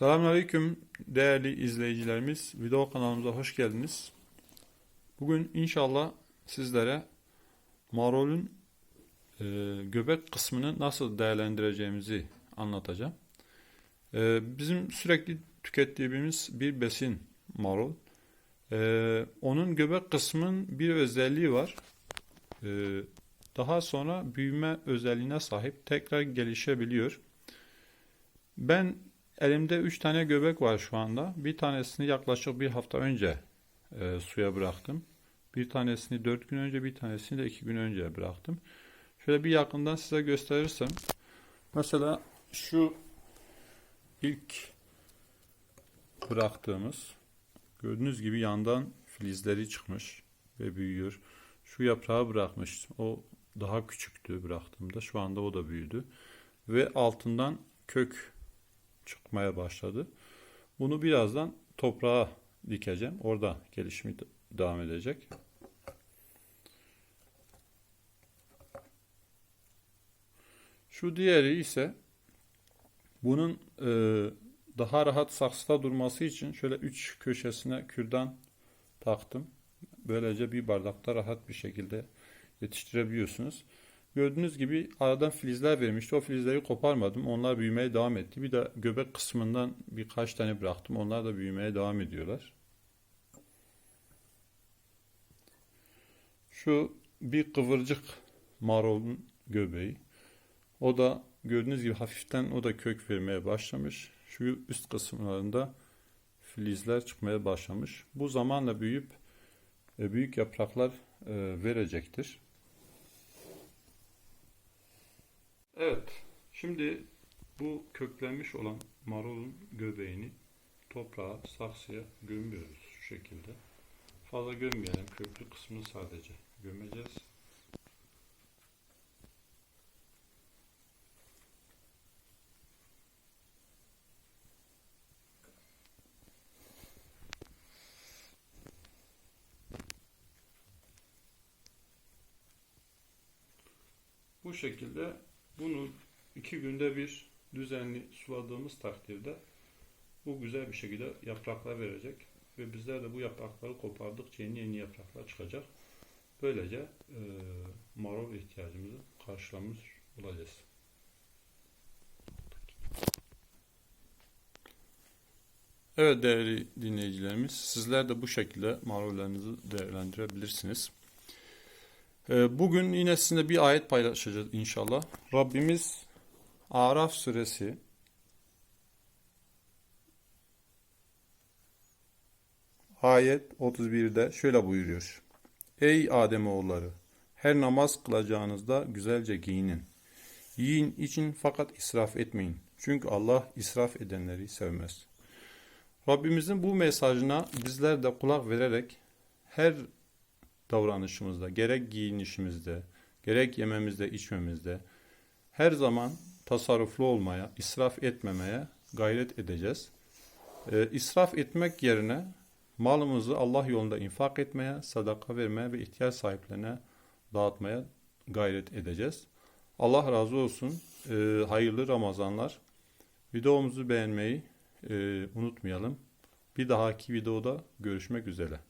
Selamünaleyküm değerli izleyicilerimiz. Video kanalımıza hoş geldiniz. Bugün inşallah sizlere marolun e, göbek kısmını nasıl değerlendireceğimizi anlatacağım. E, bizim sürekli tükettiğimiz bir besin marul. E, onun göbek kısmının bir özelliği var. E, daha sonra büyüme özelliğine sahip tekrar gelişebiliyor. Ben Elimde 3 tane göbek var şu anda. Bir tanesini yaklaşık bir hafta önce e, suya bıraktım. Bir tanesini 4 gün önce, bir tanesini de 2 gün önce bıraktım. Şöyle bir yakından size gösterirsem. Mesela şu ilk bıraktığımız gördüğünüz gibi yandan filizleri çıkmış ve büyüyor. Şu yaprağı bırakmış. O daha küçüktü bıraktığımda. Şu anda o da büyüdü. Ve altından kök çıkmaya başladı. Bunu birazdan toprağa dikeceğim. Orada gelişimi devam edecek. Şu diğeri ise bunun e, daha rahat saksıda durması için şöyle üç köşesine kürdan taktım. Böylece bir bardakta rahat bir şekilde yetiştirebiliyorsunuz. Gördüğünüz gibi aradan filizler vermişti. O filizleri koparmadım. Onlar büyümeye devam etti. Bir de göbek kısmından birkaç tane bıraktım. Onlar da büyümeye devam ediyorlar. Şu bir kıvırcık marolun göbeği. O da gördüğünüz gibi hafiften o da kök vermeye başlamış. Şu üst kısımlarında filizler çıkmaya başlamış. Bu zamanla büyüyüp e, büyük yapraklar e, verecektir. Evet, şimdi bu köklenmiş olan marulun göbeğini toprağa, saksıya gömüyoruz şu şekilde. Fazla gömmeyelim, köklü kısmını sadece gömeceğiz. Bu şekilde bunu iki günde bir düzenli suladığımız takdirde bu güzel bir şekilde yapraklar verecek ve bizler de bu yaprakları kopardıkça yeni yeni yapraklar çıkacak. Böylece e, marul ihtiyacımızı karşılamış olacağız. Evet değerli dinleyicilerimiz, sizler de bu şekilde marullerinizi değerlendirebilirsiniz. Ee, bugün yine sizinle bir ayet paylaşacağız inşallah. Rabbimiz Araf suresi ayet 31'de şöyle buyuruyor. Ey Ademoğulları! Her namaz kılacağınızda güzelce giyinin. Yiyin için fakat israf etmeyin. Çünkü Allah israf edenleri sevmez. Rabbimizin bu mesajına bizler de kulak vererek her davranışımızda, gerek giyinişimizde, gerek yememizde, içmemizde her zaman tasarruflu olmaya, israf etmemeye gayret edeceğiz. E, israf etmek yerine malımızı Allah yolunda infak etmeye, sadaka vermeye ve ihtiyaç sahiplerine dağıtmaya gayret edeceğiz. Allah razı olsun. E, hayırlı Ramazanlar. Videomuzu beğenmeyi e, unutmayalım. Bir dahaki videoda görüşmek üzere.